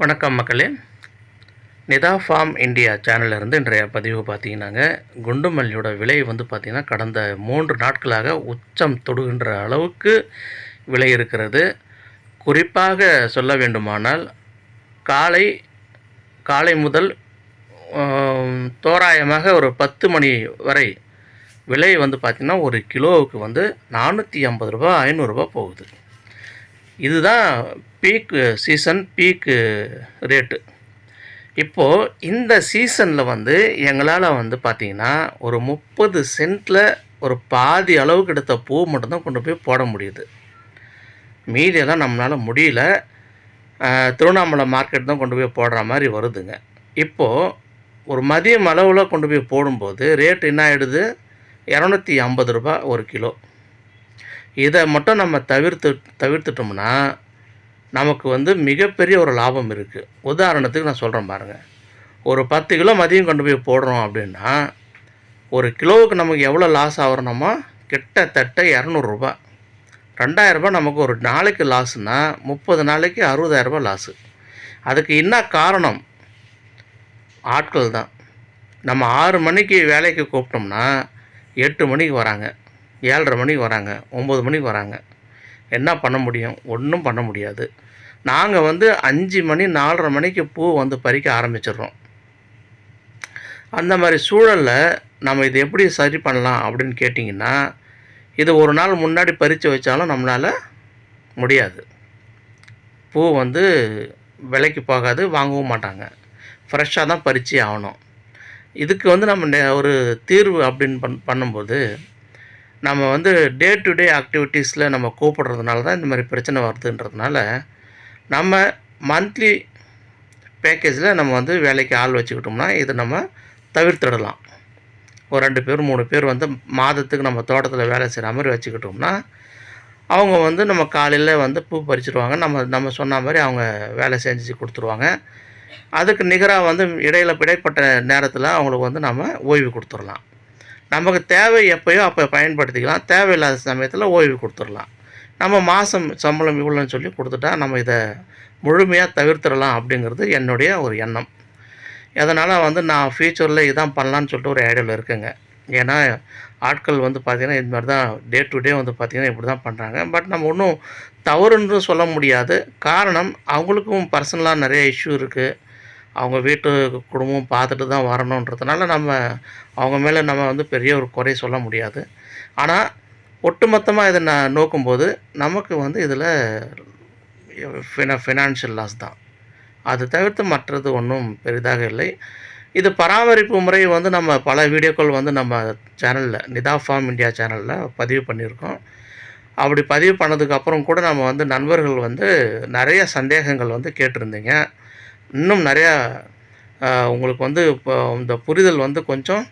வணக்கம் மக்களே. Nita form India சேனல்ல இருந்து இன்றைய பதிவு பார்த்தீங்கன்னாங்க குண்டுமல்லியோட விலை வந்து பார்த்திங்கன்னா கடந்த மூன்று நாட்களாக உச்சம் தொடுகின்ற அளவுக்கு விலை இருக்கிறது. குறிப்பாக சொல்ல வேண்டுமானால் காலை காலை முதல் தோராயமாக ஒரு பத்து மணி வரை விலை வந்து பார்த்திங்கன்னா ஒரு கிலோவுக்கு வந்து நானூற்றி ஐம்பது ரூபா ஐநூறுரூபா போகுது. இதுதான் பீக்கு சீசன் பீக்கு ரேட்டு இப்போது இந்த சீசனில் வந்து எங்களால் வந்து பார்த்திங்கன்னா ஒரு முப்பது சென்ட்டில் ஒரு பாதி அளவுக்கு எடுத்த பூ மட்டும்தான் கொண்டு போய் போட முடியுது. மீதியெல்லாம் நம்மளால் முடியல. திருவண்ணாமலை மார்க்கெட் தான் கொண்டு போய் போடுற மாதிரி வருதுங்க. இப்போது ஒரு மதியம் அளவில் கொண்டு போய் போடும்போது ரேட் என்ன ஆகிடுது இரநூத்தி ஐம்பது ரூபா ஒரு கிலோ. இதை மட்டும் நம்ம தவிர்த்து தவிர்த்துட்டோம்னா நமக்கு வந்து மிகப்பெரிய ஒரு லாபம் இருக்குது உதாரணத்துக்கு நான் சொல்கிறேன் பாருங்கள் ஒரு பத்து கிலோ மதியம் கொண்டு போய் போடுறோம் அப்படின்னா ஒரு கிலோவுக்கு நமக்கு எவ்வளோ லாஸ் ஆகிறோமோ கிட்டத்தட்ட இரநூறுபா ரெண்டாயிரரூபா நமக்கு ஒரு நாளைக்கு லாஸ்னால் முப்பது நாளைக்கு அறுபதாயிரரூபா லாஸு அதுக்கு என்ன காரணம்? ஆட்கள் தான். நம்ம ஆறு மணிக்கு வேலைக்கு கூப்பிட்டோம்னா எட்டு மணிக்கு வராங்க. ஏழரை மணிக்கு வராங்க ஒம்பது மணிக்கு வராங்க. என்ன பண்ண முடியும்? ஒன்றும் பண்ண முடியாது. நாங்கள் வந்து அஞ்சு மணி நாலரை மணிக்கு பூ வந்து பறிக்க ஆரம்பிச்சிடுறோம். அந்த மாதிரி சூழலில் நம்ம இது எப்படி சரி பண்ணலாம் அப்படின்னு கேட்டிங்கன்னா இது ஒரு நாள் முன்னாடி பறித்து வச்சாலும் நம்மளால் முடியாது. பூ வந்து விலைக்கு போகாது வாங்கவும் மாட்டாங்க. ஃப்ரெஷ்ஷாக தான் பறித்து ஆகணும். இதுக்கு வந்து நம்ம ஒரு தீர்வு அப்படின்னு பண் பண்ணும்போது நம்ம வந்து டே டு டே ஆக்டிவிட்டீஸில் நம்ம கூப்பிடுறதுனால தான் இந்த மாதிரி பிரச்சனை வருதுன்றதுனால நம்ம மந்த்லி பேக்கேஜில் நம்ம வந்து வேலைக்கு ஆள் வச்சுக்கிட்டோம்னா இதை நம்ம தவிர்த்திடலாம். ஒரு ரெண்டு பேர் மூணு பேர் வந்து மாதத்துக்கு நம்ம தோட்டத்தில் வேலை செய்கிற மாதிரி வச்சுக்கிட்டோம்னா அவங்க வந்து நம்ம காலையில் வந்து பூ பறிச்சிடுவாங்க நம்ம நம்ம சொன்ன மாதிரி அவங்க வேலை செஞ்சு கொடுத்துருவாங்க. அதுக்கு நிகராக வந்து இடையில இடைப்பட்ட நேரத்தில் அவங்களுக்கு வந்து நம்ம ஓய்வு கொடுத்துடலாம். நமக்கு தேவை எப்பயோ அப்போ பயன்படுத்திக்கலாம். தேவையில்லாத சமயத்தில் ஓய்வு கொடுத்துடலாம். நம்ம மாதம் சம்பளம் இவ்வளோன்னு சொல்லி கொடுத்துட்டா நம்ம இதை முழுமையாக தவிர்த்திடலாம் அப்படிங்கிறது என்னுடைய ஒரு எண்ணம். அதனால் வந்து நான் ஃப்யூச்சரில் இதான் பண்ணலான்னு சொல்லிட்டு ஒரு ஐடியாவில் இருக்குங்க. ஏன்னா ஆட்கள் வந்து பார்த்திங்கன்னா இது மாதிரி தான் டே டு டே வந்து பார்த்திங்கன்னா இப்படி தான் பண்ணுறாங்க பட் நம்ம ஒன்றும் தவறுன்னு சொல்ல முடியாது. காரணம் அவங்களுக்கும் பர்சனலாக நிறைய இஷ்யூ இருக்குது அவங்க வீட்டு குடும்பம் பார்த்துட்டு தான் வரணுன்றதுனால நம்ம அவங்க மேலே நம்ம வந்து பெரிய ஒரு குறை சொல்ல முடியாது. ஆனால் ஒட்டுமொத்தமாக இதை நான் நோக்கும்போது நமக்கு வந்து இதில் ஃபினா ஃபினான்ஷியல் லாஸ் தான். அது தவிர்த்து மற்றது ஒன்றும் பெரிதாக இல்லை. இது பராமரிப்பு முறை வந்து நம்ம பல வீடியோக்கள் வந்து நம்ம சேனலில் நிதா ஃபார்ம் இந்தியா சேனலில் பதிவு பண்ணியிருக்கோம். அப்படி பதிவு பண்ணதுக்கப்புறம் கூட நம்ம வந்து நண்பர்கள் வந்து நிறைய சந்தேகங்கள் வந்து கேட்டிருந்தீங்க. இன்னும் நிறையா உங்களுக்கு வந்து இப்போ இந்த புரிதல் வந்து கொஞ்சம்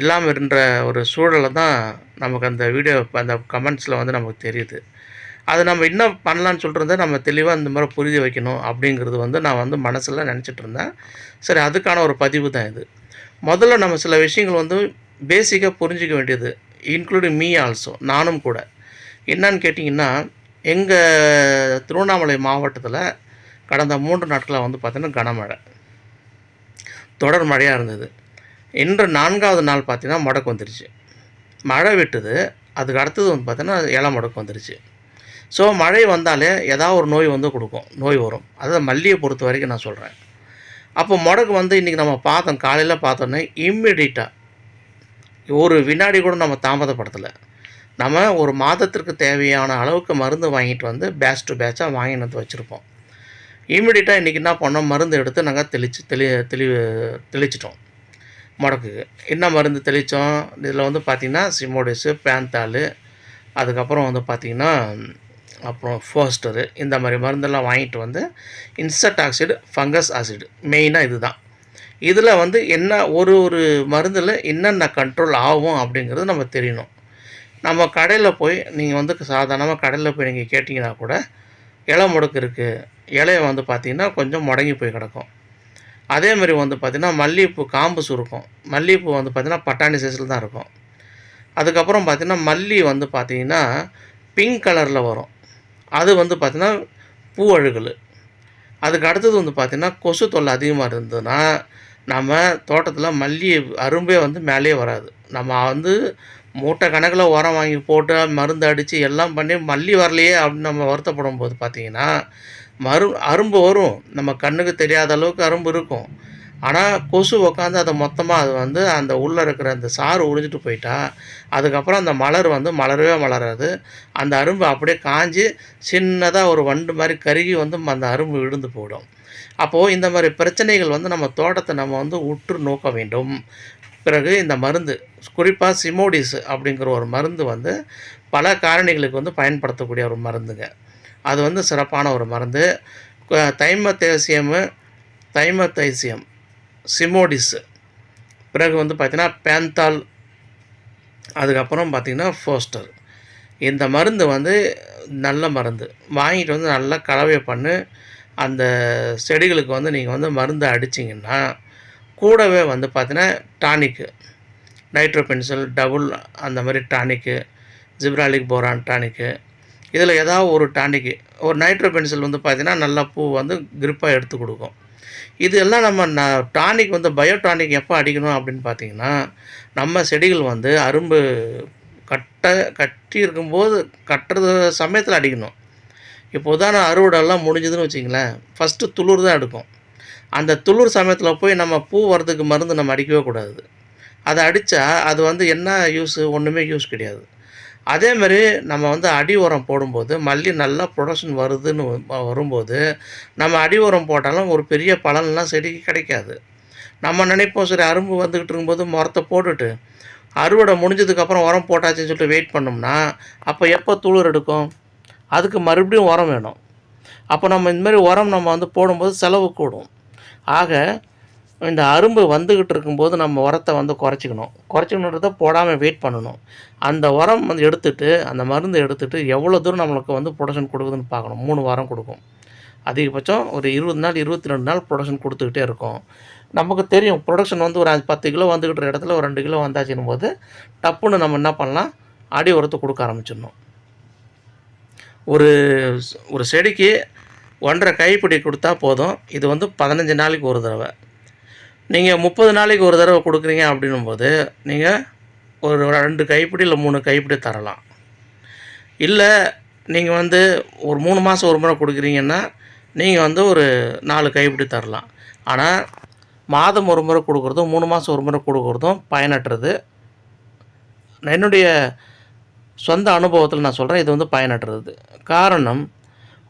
இல்லாமல் இருந்த ஒரு சூழலை தான் நமக்கு அந்த வீடியோ அந்த கமெண்ட்ஸில் வந்து நமக்கு தெரியுது. அது நம்ம என்ன பண்ணலான்னு சொல்கிறத நம்ம தெளிவாக இந்த மாதிரி புரிதி வைக்கணும் அப்படிங்கிறது வந்து நான் வந்து மனசில் நினச்சிட்டு இருந்தேன். சரி அதுக்கான ஒரு பதிவு தான் இது. முதல்ல நம்ம சில விஷயங்கள் வந்து பேசிக்காக புரிஞ்சிக்க வேண்டியது இன்க்ளூடிங் மீ ஆல்சோ நானும் கூட. என்னன்னு கேட்டிங்கன்னா எங்கள் திருவண்ணாமலை மாவட்டத்தில் கடந்த மூன்று நாட்களாக வந்து பார்த்திங்கன்னா கனமழை. தொடர் மழையாக இருந்தது. இன்று நான்காவது நாள் பார்த்தீங்கன்னா முடக்கு வந்துருச்சு. மழை விட்டுது. அதுக்கு அடுத்தது வந்து பார்த்திங்கன்னா இலை முடக்கு வந்துருச்சு. ஸோ மழை வந்தாலே ஏதாவது ஒரு நோய் வந்து கொடுக்கும். நோய் வரும். அதாவது மல்லியை பொறுத்த வரைக்கும் நான் சொல்கிறேன் அப்போ முடக்கு வந்து இன்றைக்கி நம்ம பார்த்தோம். காலையில் பார்த்தோன்னே இம்மிடியட்டாக ஒரு வினாடி கூட நம்ம தாமதப்படுத்தலை. நம்ம ஒரு மாதத்திற்கு தேவையான அளவுக்கு மருந்து வாங்கிட்டு வந்து பேட்ச் டு பேட்சாக வாங்கினது வச்சுருப்போம். இம்மிடியட்டாக இன்றைக்கி என்ன பண்ணோம்? மருந்து எடுத்து நாங்கள் தெளிச்சு தெளி தெளி தெளிச்சிட்டோம். முடக்குக்கு என்ன மருந்து தெளித்தோம் இதில் வந்து பார்த்திங்கன்னா சிமோடிஸு பேந்தாலு அதுக்கப்புறம் வந்து பார்த்திங்கன்னா அப்புறம் ஃபோஸ்டரு இந்த மாதிரி மருந்தெல்லாம் வாங்கிட்டு வந்து இன்செக்ட் ஆக்சைடு ஃபங்கஸ் ஆசிடு மெயினாக இதுதான். இதில் வந்து என்ன ஒரு ஒரு மருந்தில் என்னென்ன கண்ட்ரோல் ஆகும் அப்படிங்கிறது நம்ம தெரியணும். நம்ம கடையில் போய் நீங்கள் வந்து சாதாரணமாக கடையில் போய் நீங்கள் கேட்டிங்கன்னா கூட இலை முடக்கு இருக்குது இலைய வந்து பார்த்திங்கன்னா கொஞ்சம் முடங்கி போய் கிடக்கும். அதே மாதிரி வந்து பார்த்திங்கன்னா மல்லிகைப்பூ காம்பு சுருக்கும். மல்லிகைப்பூ வந்து பார்த்திங்கன்னா பட்டாணி சைஸில் தான் இருக்கும். அதுக்கப்புறம் பார்த்திங்கன்னா மல்லி வந்து பார்த்திங்கன்னா பிங்க் கலரில் வரும். அது வந்து பார்த்திங்கன்னா பூ அழுகல். அதுக்கு அடுத்தது வந்து பார்த்திங்கன்னா கொசு தொல்லை அதிகமாக இருந்ததுன்னா நம்ம தோட்டத்தில் மல்லி அரும்பே வந்து மேலேயே வராது. நம்ம வந்து மூட்டை கணக்கில் உரம் வாங்கி போட்டு மருந்து அடித்து எல்லாம் பண்ணி மல்லி வரலையே அப்படின்னு நம்ம வருத்தப்படும் போது பார்த்திங்கன்னா மரு அரும்பு வரும். நம்ம கண்ணுக்கு தெரியாத அளவுக்கு அரும்பு இருக்கும். ஆனால் கொசு உக்காந்து அதை மொத்தமாக அது வந்து அந்த உள்ளே இருக்கிற அந்த சாறு உறிஞ்சிட்டு போயிட்டா அதுக்கப்புறம் அந்த மலர் வந்து மலரவே மலராது. அந்த அரும்பு அப்படியே காஞ்சி சின்னதாக ஒரு வண்டு மாதிரி கருகி வந்து அந்த அரும்பு விழுந்து போயிடும். அப்போது இந்த மாதிரி பிரச்சனைகள் வந்து நம்ம தோட்டத்தை நம்ம வந்து உற்று நோக்க வேண்டும். பிறகு இந்த மருந்து குறிப்பாக சிமோடிஸ் அப்படிங்கிற ஒரு மருந்து வந்து பல காரணிகளுக்கு வந்து பயன்படுத்தக்கூடிய ஒரு மருந்துங்க. அது வந்து சிறப்பான ஒரு மருந்து. க- தைமத்தேசியமு தைமத்தைசியம் சிமோடிஸ். பிறகு வந்து பார்த்திங்கன்னா பேந்தால். அதுக்கப்புறம் பார்த்திங்கன்னா ஃபோஸ்டர். இந்த மருந்து வந்து நல்ல மருந்து. வாங்கிட்டு வந்து நல்லா கலவை பண்ணி. அந்த செடிகளுக்கு வந்து நீங்கள் வந்து மருந்து அடிச்சிங்கன்னா கூடவே வந்து பார்த்தீங்கன்னா டானிக்கு. நைட்ரோ பென்சில் டபுள் அந்த மாதிரி டானிக்கு. Gibberellic boron tonic. இதில் ஏதாவது ஒரு டானிக்கு ஒரு நைட்ரோ பென்சில் வந்து பார்த்தீங்கன்னா நல்லா பூ வந்து கிரிப்பாக எடுத்து கொடுக்கும். இது எல்லாம் நம்ம ந டானிக் வந்து பயோடானிக் எப்போ அடிக்கணும் அப்படின்னு பார்த்தீங்கன்னா நம்ம செடிகள் வந்து அரும்பு கட்ட கட்டி இருக்கும்போது கட்டுறது சமயத்தில் அடிக்கணும். இப்போ உதாரணம் அறுவடைலாம் முடிஞ்சதுன்னு வச்சிங்களேன் ஃபஸ்ட்டு துளிர் தான் எடுக்கும். அந்த துளிர் சமயத்தில் போய் நம்ம பூ வரதுக்கு மருந்து நம்ம அடிக்கவே கூடாது. அதை அடித்தா அது வந்து என்ன யூஸு ஒன்றுமே யூஸ் கிடையாது. அதே மாதிரி நம்ம வந்து அடி உரம் போடும்போது மல்லி நல்லா ப்ரொடக்ஷன் வருதுன்னு வரும்போது நம்ம அடி உரம் போட்டாலும் ஒரு பெரிய பலன்லாம் செடிக்கு கிடைக்காது. நம்ம நினைப்போம் சரி அரும்பு வந்துக்கிட்டு இருக்கும்போது மரத்தை போட்டுட்டு அறுவடை முடிஞ்சதுக்கப்புறம் உரம் போட்டாச்சுன்னு சொல்லிட்டு வெயிட் பண்ணோம்னா அப்போ எப்போ துளிர் எடுக்கும்? அதுக்கு மறுபடியும் உரம் வேணும். அப்போ நம்ம இந்த மாதிரி உரம் நம்ம வந்து போடும்போது செலவு கூடும். ஆக இந்த அரும்பு வந்துக்கிட்டு இருக்கும்போது நம்ம உரத்தை வந்து குறைச்சிக்கணும். குறைச்சிக்கணுன்றத போடாமல் வெயிட் பண்ணணும். அந்த உரம் வந்து எடுத்துகிட்டு அந்த மருந்து எடுத்துகிட்டு எவ்வளோ தூரம் நம்மளுக்கு வந்து ப்ரொடக்ஷன் கொடுக்குதுன்னு பார்க்கணும். மூணு வாரம் கொடுக்கும். அதிகபட்சம் ஒரு இருபது நாள் இருபத்தி ரெண்டு நாள் ப்ரொடக்ஷன் கொடுத்துக்கிட்டே இருக்கும். நமக்கு தெரியும் ப்ரொடக்ஷன் வந்து ஒரு அஞ்சு- பத்து கிலோ வந்துக்கிட்ட இடத்துல ஒரு ரெண்டு கிலோ வந்தாச்சுன்னும் போது டப்புன்னு நம்ம என்ன பண்ணலாம்? அடி உரத்தை கொடுக்க ஆரம்பிச்சிடணும். ஒரு ஒரு செடிக்கு ஒன்றரை கைப்பிடி கொடுத்தா போதும். இது வந்து பதினஞ்சு நாளைக்கு ஒரு தடவை. நீங்கள் முப்பது நாளைக்கு ஒரு தடவை கொடுக்குறீங்க அப்படின்னும் போது நீங்கள் ஒரு ரெண்டு கைப்பிடி இல்லை மூணு கைப்பிடி தரலாம். இல்லை நீங்கள் வந்து ஒரு மூணு மாதம் ஒரு முறை கொடுக்குறீங்கன்னா நீங்கள் வந்து ஒரு நாலு கைப்பிடி தரலாம். ஆனால் மாதம் ஒரு முறை கொடுக்குறதும் மூணு மாதம் ஒரு முறை கொடுக்குறதும் பயனற்றது. என்னுடைய சொந்த அனுபவத்தில் நான் சொல்கிறேன் இது வந்து பயனற்றது. காரணம்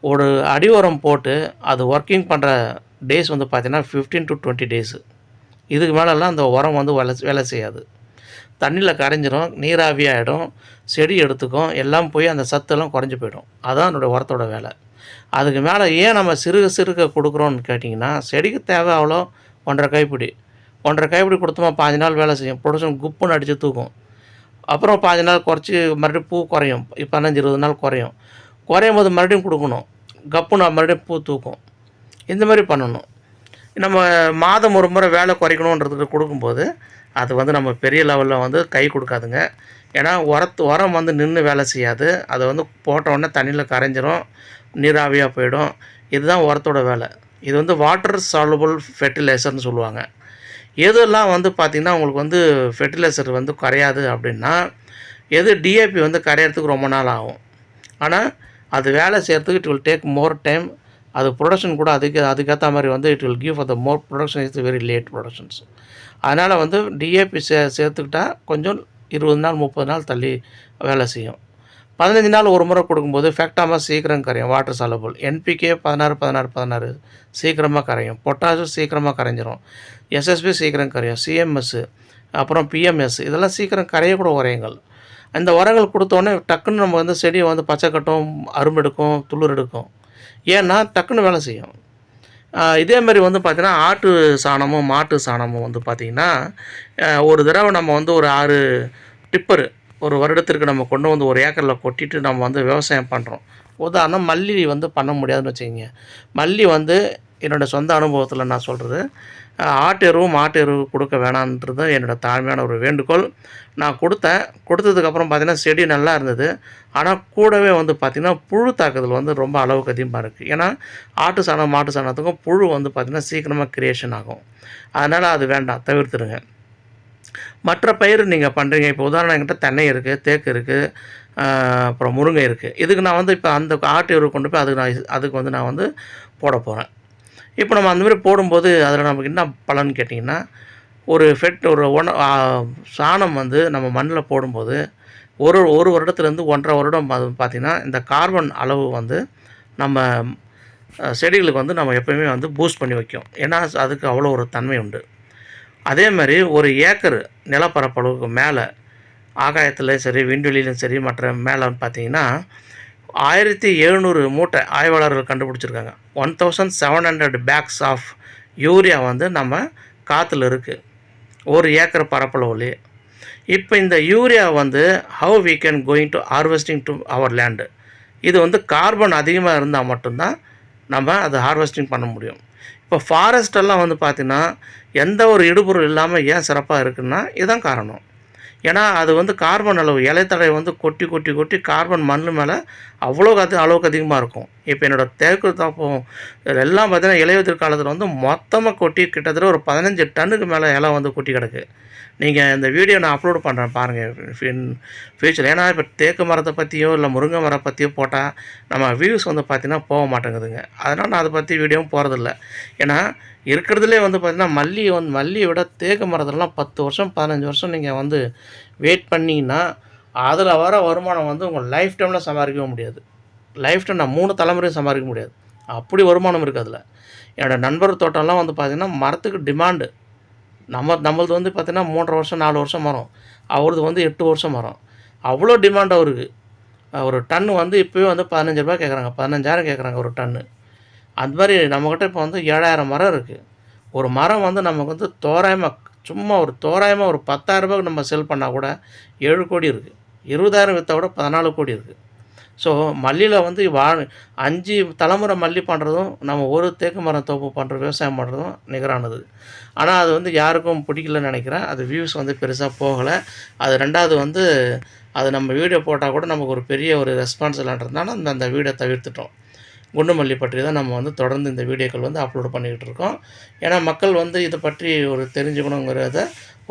ஒரு அடி உரம் போட்டு அது ஒர்க்கிங் பண்ணுற டேஸ் வந்து பார்த்தீங்கன்னா ஃபிஃப்டீன் டு டுவெண்ட்டி டேஸு இதுக்கு மேலெல்லாம் அந்த உரம் வந்து வேலை வேலை செய்யாது. தண்ணியில் கரைஞ்சிரும் நீராவியாகிடும் செடி எடுத்துக்கும் எல்லாம் போய் அந்த சத்தெல்லாம் குறைஞ்சி போயிடும். அதான் என்னுடைய உரத்தோட வேலை. அதுக்கு மேலே ஏன் நம்ம சிறுக சிறுக கொடுக்குறோன்னு கேட்டிங்கன்னா செடிக்கு தேவை அவ்வளோ ஒன்றரை கைப்பிடி ஒன்றரை கைப்பிடி கொடுத்தோமா பாஞ்சு நாள் வேலை செய்யும். ப்ரொடக்ஷன் குப்புன்னு அடித்து தூக்கும். அப்புறம் பாஞ்சு நாள் குறைச்சி மறுபடியும் பூ குறையும். பதினஞ்சு இருபது நாள் குறையும். குறையும் போது மறுபடியும் கொடுக்கணும். கப்புன்னு மறுபடியும் பூ தூக்கும். இந்த மாதிரி பண்ணணும். நம்ம மாதம் ஒரு முறை வேலை குறைக்கணுன்றதுக்கு கொடுக்கும்போது அது வந்து நம்ம பெரிய லெவலில் வந்து கை கொடுக்காதுங்க. ஏன்னா உரத்து உரம் வந்து நின்று வேலை செய்யாது. அதை வந்து போட்ட உடனே தண்ணியில் கரைஞ்சிரும் நீராவியாக போயிடும். இதுதான் உரத்தோட வேலை. இது வந்து வாட்டர் சாலுபிள் ஃபெர்டிலைசர்னு சொல்லுவாங்க. எதெல்லாம் வந்து பார்த்திங்கன்னா உங்களுக்கு வந்து ஃபெர்டிலைசர் வந்து கரையாது அப்படின்னா எது டிஏபி வந்து கரையிறதுக்கு ரொம்ப நாள் ஆகும். ஆனால் அது வேலை செய்கிறதுக்கு it will take more time அது ப்ரொடக்ஷன் கூட அதுக்கு அதுக்கேற்ற மாதிரி வந்து it will give for the more production is very late productions அதனால் வந்து டிஏபி சே சேர்த்துக்கிட்டா கொஞ்சம் இருபது நாள் முப்பது நாள் தள்ளி வேலை செய்யும். பதினஞ்சு நாள் ஒரு முறை கொடுக்கும்போது ஃபேக்டாமல் சீக்கிரம் கரையும் வாட்டர் சாலபிள் என்பிகே பதினாறு பதினாறு பதினாறு சீக்கிரமாக கரையும். பொட்டாசும் சீக்கிரமாக கரைஞ்சிரும். எஸ்எஸ்பி சீக்கிரம் கரையும். சிஎம்எஸ்ஸு அப்புறம் பிஎம்எஸ் இதெல்லாம் சீக்கிரம் கரையக்கூட உரையங்கள். அந்த உரங்கள் கொடுத்தோன்னே டக்குன்னு நம்ம வந்து செடியை வந்து பச்சை கட்டும் அரும்பெடுக்கும் துளிர் எடுக்கும். ஏன்னா டக்குன்னு வேலை செய்யும். இதே மாதிரி வந்து பார்த்திங்கன்னா ஆட்டு சாணமும் மாட்டு சாணமும் வந்து பார்த்திங்கன்னா ஒரு தடவை நம்ம வந்து ஒரு ஆறு டிப்பரு ஒரு வருடத்திற்கு நம்ம கொண்டு வந்து ஒரு ஏக்கரில் கொட்டிட்டு நம்ம வந்து விவசாயம் பண்ணுறோம் உதாரணம் மல்லி வந்து பண்ண முடியாதுன்னு வச்சுக்கோங்க. மல்லி வந்து என்னோடய சொந்த அனுபவத்தில் நான் சொல்கிறது ஆட்டு எருவும் மாட்டு எருவு கொடுக்க வேணான்றது என்னோடய தாழ்மையான ஒரு வேண்டுகோள். நான் கொடுத்தேன். கொடுத்ததுக்கப்புறம் பார்த்திங்கன்னா செடி நல்லா இருந்தது. ஆனால் கூடவே வந்து பார்த்திங்கன்னா புழு தாக்குதல் வந்து ரொம்ப அளவுக்கு அதிகமாக இருக்குது ஏன்னா ஆட்டு சாணம் மாட்டு சாணத்துக்கும் புழு வந்து பார்த்திங்கன்னா சீக்கிரமாக கிரியேஷன் ஆகும். அதனால் அது வேண்டாம். தவிர்த்துருங்க மற்ற பயிர் நீங்கள் பண்ணுறீங்க இப்போ உதாரணம் என்கிட்ட தென்னை இருக்குது தேக்கு இருக்குது அப்புறம் முருங்கை இருக்குது இதுக்கு நான் வந்து இப்போ அந்த ஆட்டு எருவு கொண்டு போய் அதுக்கு நான் அதுக்கு வந்து நான் வந்து போட போகிறேன் இப்போ நம்ம அந்த மாதிரி போடும்போது அதில் நமக்கு என்ன பலன் கேட்டிங்கன்னா ஒரு ஃபெட் ஒரு ஒன் சாணம் வந்து நம்ம மண்ணில் போடும்போது ஒரு ஒரு வருடத்துலேருந்து ஒன்றரை வருடம் அது பார்த்திங்கன்னா இந்த கார்பன் அளவு வந்து நம்ம செடிகளுக்கு வந்து நம்ம எப்போயுமே வந்து பூஸ்ட் பண்ணி வைக்கும். ஏன்னா அதுக்கு அவ்வளோ ஒரு தன்மை உண்டு. அதே மாதிரி ஒரு ஏக்கர் நிலப்பரப்பளவுக்கு மேலே ஆகாயத்துலேயும் சரி விண்வெளியிலும் சரி மற்ற மேலே பார்த்தீங்கன்னா ஆயிரத்தி எழுநூறு மூட்டை ஆய்வாளர்கள் கண்டுபிடிச்சிருக்காங்க. One thousand seven hundred bags of urea வந்து நம்ம காற்றுல இருக்குது ஒரு ஏக்கர் பரப்பளவுலேயே. இப்போ இந்த யூரியா வந்து how we can going to harvesting to our land இது வந்து கார்பன் அதிகமாக இருந்தால் மட்டும்தான் நம்ம அதை ஹார்வெஸ்டிங் பண்ண முடியும். இப்போ ஃபாரஸ்டெல்லாம் வந்து பார்த்திங்கன்னா எந்த ஒரு இடுபொருள் இல்லாமல் ஏன் சிறப்பாக இருக்குன்னா இதுதான் காரணம். ஏன்னா அது வந்து கார்பன் அளவு இலைத்தடை வந்து கொட்டி கொட்டி கொட்டி கார்பன் மண் மேலே அவ்வளோ அது அளவுக்கு அதிகமாக இருக்கும். இப்போ என்னோடய தேக்கு தாப்பம் எல்லாம் பார்த்தீங்கன்னா இலையுதிர் காலத்தில் வந்து மொத்தமாக கொட்டி கிட்டத்தட்ட ஒரு பதினஞ்சு டன்னுக்கு மேலே இலை வந்து கொட்டி கிடக்கு. நீங்கள் இந்த வீடியோ நான் அப்லோட் பண்ணுறேன் பாருங்கள் ஃபியூச்சர் ஏன்னா இப்போ தேக்கு மரத்தை பற்றியோ இல்லை முருங்கை மரம் பற்றியோ போட்டால் நம்ம வியூஸ் வந்து பார்த்திங்கன்னா போக மாட்டேங்குதுங்க. அதனால் நான் அதை பற்றி வீடியோவும் போகிறதில்ல ஏன்னா இருக்கிறதுலே வந்து பார்த்திங்கன்னா மல்லி வந்து மல்லியை விட தேக்கு மரத்துலலாம் பத்து வருஷம் பதினஞ்சு வருஷம் நீங்கள் வந்து வெயிட் பண்ணிங்கன்னா அதில் வர வருமானம் வந்து உங்கள் லைஃப் டைமில் சம்பாதிக்கவே முடியாது. லைஃப் டைம் நான் மூணு தலைமுறையும் சம்பாதிக்க முடியாது. அப்படி வருமானம் இருக்குது அதில். என்னோடய நண்பர் தோட்டம்லாம் வந்து பார்த்திங்கன்னா மரத்துக்கு டிமாண்டு நம்ம நம்மளது வந்து பார்த்திங்கன்னா மூன்றரை வருஷம் நாலு வருஷம் மரம். அவரது வந்து எட்டு வருஷம் மரம். அவ்வளோ டிமாண்ட் அவருக்கு. ஒரு டன்னு வந்து இப்போயே வந்து பதினஞ்சு ரூபா கேட்குறாங்க பதினஞ்சாயிரம் கேட்குறாங்க ஒரு டன்னு. அந்த மாதிரி நம்மக்கிட்ட இப்போ வந்து ஏழாயிரம் மரம் இருக்குது ஒரு மரம் வந்து நமக்கு வந்து தோராயமாக சும்மா ஒரு தோராயமாக ஒரு பத்தாயிரம் ரூபாய்க்கு நம்ம செல் பண்ணால் கூட ஏழு கோடி இருக்குது இருபதாயிரம் விற்றா கூட பதினாலு கோடி இருக்குது ஸோ மல்லியில் வந்து வா அஞ்சு தலைமுறை மல்லி பண்ணுறதும் நம்ம ஒரு தேக்கு மரம் தோப்பு பண்ணுற விவசாயம் பண்ணுறதும் நிகரானது. ஆனால் அது வந்து யாருக்கும் பிடிக்கலன்னு நினைக்கிறேன். அது வியூஸ் வந்து பெருசாக போகலை. அது ரெண்டாவது வந்து அது நம்ம வீடியோ போட்டால் கூட நமக்கு ஒரு பெரிய ஒரு ரெஸ்பான்ஸ் இல்லைன்றதுனால அந்த அந்த வீடியோ தவிர்த்துட்டோம். குண்டுமல்லி பற்றி தான் நம்ம வந்து தொடர்ந்து இந்த வீடியோக்கள் வந்து அப்லோட் பண்ணிக்கிட்டு இருக்கோம். ஏன்னா மக்கள் வந்து இதை பற்றி ஒரு தெரிஞ்சுக்கணுங்கிறத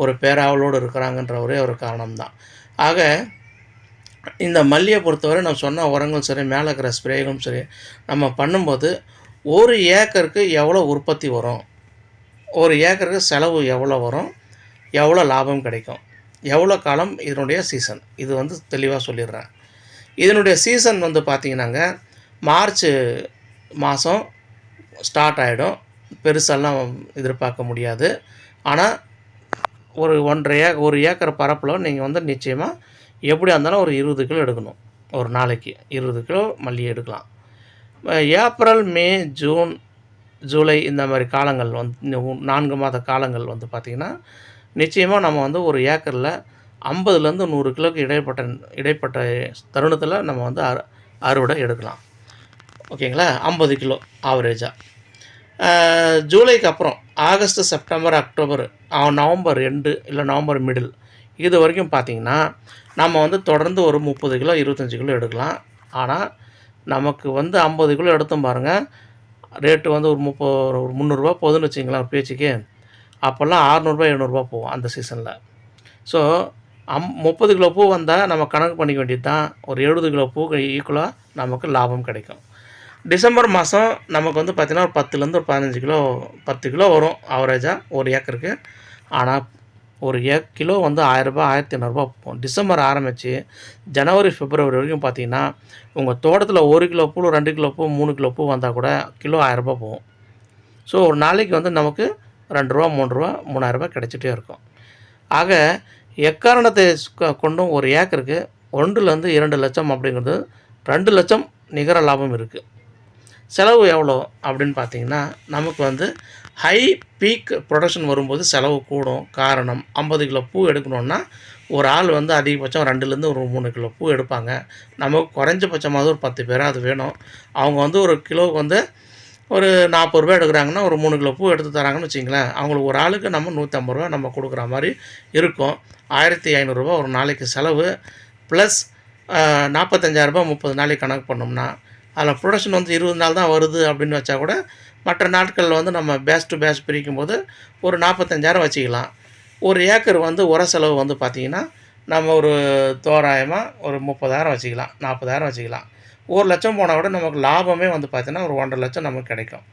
ஒரு பேராவலோடு இருக்கிறாங்கன்ற ஒரே ஒரு காரணம்தான். ஆக இந்த மல்லியை பொறுத்தவரை நான் சொன்ன உரங்களும் சரி மேலே இருக்கிற ஸ்ப்ரேகளும் சரி நம்ம பண்ணும்போது ஒரு ஏக்கருக்கு எவ்வளோ உற்பத்தி வரும்? ஒரு ஏக்கருக்கு செலவு எவ்வளோ வரும்? எவ்வளோ லாபம் கிடைக்கும்? எவ்வளோ காலம் இதனுடைய சீசன் இது வந்து தெளிவாக சொல்லிடுறேன். இதனுடைய சீசன் வந்து பார்த்திங்கன்னாங்க மார்ச் மாதம் ஸ்டார்ட் ஆகிடும் பெருசெல்லாம் எதிர்பார்க்க முடியாது. ஆனால் ஒரு ஒன்றரை ஏ ஒரு ஏக்கர் பரப்பில் நீங்கள் வந்து நிச்சயமாக எப்படியா இருந்தாலும் ஒரு இருபது கிலோ எடுக்கணும். ஒரு நாளைக்கு இருபது கிலோ மல்லிகை எடுக்கலாம். ஏப்ரல் மே ஜூன் ஜூலை இந்த மாதிரி காலங்கள் வந்து நான்கு மாத காலங்கள் வந்து பார்த்திங்கன்னா நிச்சயமாக நம்ம வந்து ஒரு ஏக்கரில் ஐம்பதுலேருந்து நூறு கிலோக்கு இடைப்பட்ட இடைப்பட்ட தருணத்தில் நம்ம வந்து அறு அறுவடை எடுக்கலாம். ஓகேங்களா? ஐம்பது கிலோ ஆவரேஜாக ஜூலைக்கு அப்புறம் ஆகஸ்ட் செப்டம்பர் அக்டோபர் நவம்பர் ரெண்டு இல்லை நவம்பர் மிடில் இது வரைக்கும் பார்த்தீங்கன்னா நம்ம வந்து தொடர்ந்து ஒரு முப்பது கிலோ இருபத்தஞ்சி கிலோ எடுக்கலாம். ஆனால் நமக்கு வந்து ஐம்பது கிலோ எடுத்தோம் பாருங்கள் ரேட்டு வந்து ஒரு முப்பது ஒரு முந்நூறுரூவா போகுதுன்னு வச்சிங்களேன் பேச்சுக்கு. அப்போல்லாம் ஆறுநூறுபா எழுநூறுபா போகும் அந்த சீசனில் ஸோ அம் முப்பது கிலோ பூ வந்தால் நம்ம கணக்கு பண்ணிக்க வேண்டியது தான் ஒரு எழுபது கிலோ பூ ஈக்குவலாக நமக்கு லாபம் கிடைக்கும். டிசம்பர் மாதம் நமக்கு வந்து பார்த்திங்கன்னா ஒரு பத்துலேருந்து ஒரு பதினஞ்சு கிலோ பத்து கிலோ வரும் ஆவரேஜாக ஒரு ஏக்கருக்கு. ஆனால் ஒரு ஏ கிலோ வந்து ஆயிரரூபா ஆயிரத்தி ஐநூறுரூபா போகும். டிசம்பர் ஆரம்பித்து ஜனவரி பிப்ரவரி வரைக்கும் பார்த்தீங்கன்னா உங்கள் தோட்டத்தில் ஒரு கிலோ பூ ரெண்டு கிலோ பூ மூணு கிலோ பூ வந்தால் கூட கிலோ ஆயிரரூபா போகும். ஸோ ஒரு நாளைக்கு வந்து நமக்கு ரெண்டு ரூபா மூணு ரூபா மூணாயிரரூபா கிடச்சிட்டே இருக்கும். ஆக எக்காரணத்தை கொண்டும் ஒரு ஏக்கருக்கு ஒன்றுலேருந்து இரண்டு லட்சம் அப்படிங்கிறது ரெண்டு லட்சம் நிகர லாபம் இருக்குது செலவு எவ்வளோ அப்படின்னு பார்த்தீங்கன்னா நமக்கு வந்து ஹை பீக் ப்ரொடக்ஷன் வரும்போது செலவு கூடும். காரணம் ஐம்பது கிலோ பூ எடுக்கணுன்னா ஒரு ஆள் வந்து அதிகபட்சம் ரெண்டுலேருந்து ஒரு மூணு கிலோ பூ எடுப்பாங்க. நமக்கு குறைஞ்சபட்சமாவது ஒரு பத்து பேராக அது வேணும். அவங்க வந்து ஒரு கிலோவுக்கு வந்து ஒரு நாற்பது ரூபா எடுக்கிறாங்கன்னா ஒரு மூணு கிலோ பூ எடுத்து தராங்கன்னு வச்சிங்களேன் அவங்களுக்கு ஒரு ஆளுக்கு நம்ம நூற்றம்பது ரூபா நம்ம கொடுக்குற மாதிரி இருக்கும். ஆயிரத்தி ஐநூறுரூவா ஒரு நாளைக்கு செலவு. ப்ளஸ் நாற்பத்தஞ்சாயிரரூபா முப்பது நாளைக்கு கணக்கு பண்ணோம்னா அதில் ப்ரொடக்ஷன் வந்து இருபது நாள் தான் வருது அப்படின்னு வச்சா கூட மற்ற நாட்களில் வந்து நம்ம பேஸ் டு பேஸ் பிரிக்கும் போது ஒரு நாற்பத்தஞ்சாயிரம் வச்சுக்கலாம். ஒரு ஏக்கர் வந்து உர செலவு வந்து பார்த்திங்கன்னா நம்ம ஒரு தோராயமாக ஒரு முப்பதாயிரம் வச்சுக்கலாம் நாற்பதாயிரம் வச்சுக்கலாம். ஒரு லட்சம் போனால் கூட நமக்கு லாபமே வந்து பார்த்திங்கன்னா ஒரு ஒன்றரை லட்சம் நமக்கு கிடைக்கும்.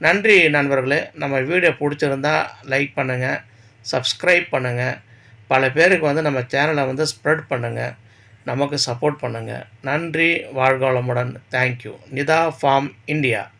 நன்றி நண்பர்களே. நம்ம வீடியோ பிடிச்சிருந்தா லைக் பண்ணுங்கள் சப்ஸ்கிரைப் பண்ணுங்கள் பல பேருக்கு வந்து நம்ம சேனலை வந்து ஸ்ப்ரெட் பண்ணுங்கள் நமக்கு சப்போர்ட் பண்ணுங்கள் நன்றி வாழ்க வளமுடன் தேங்க்யூ நிதா ஃபார்ம் இந்தியா.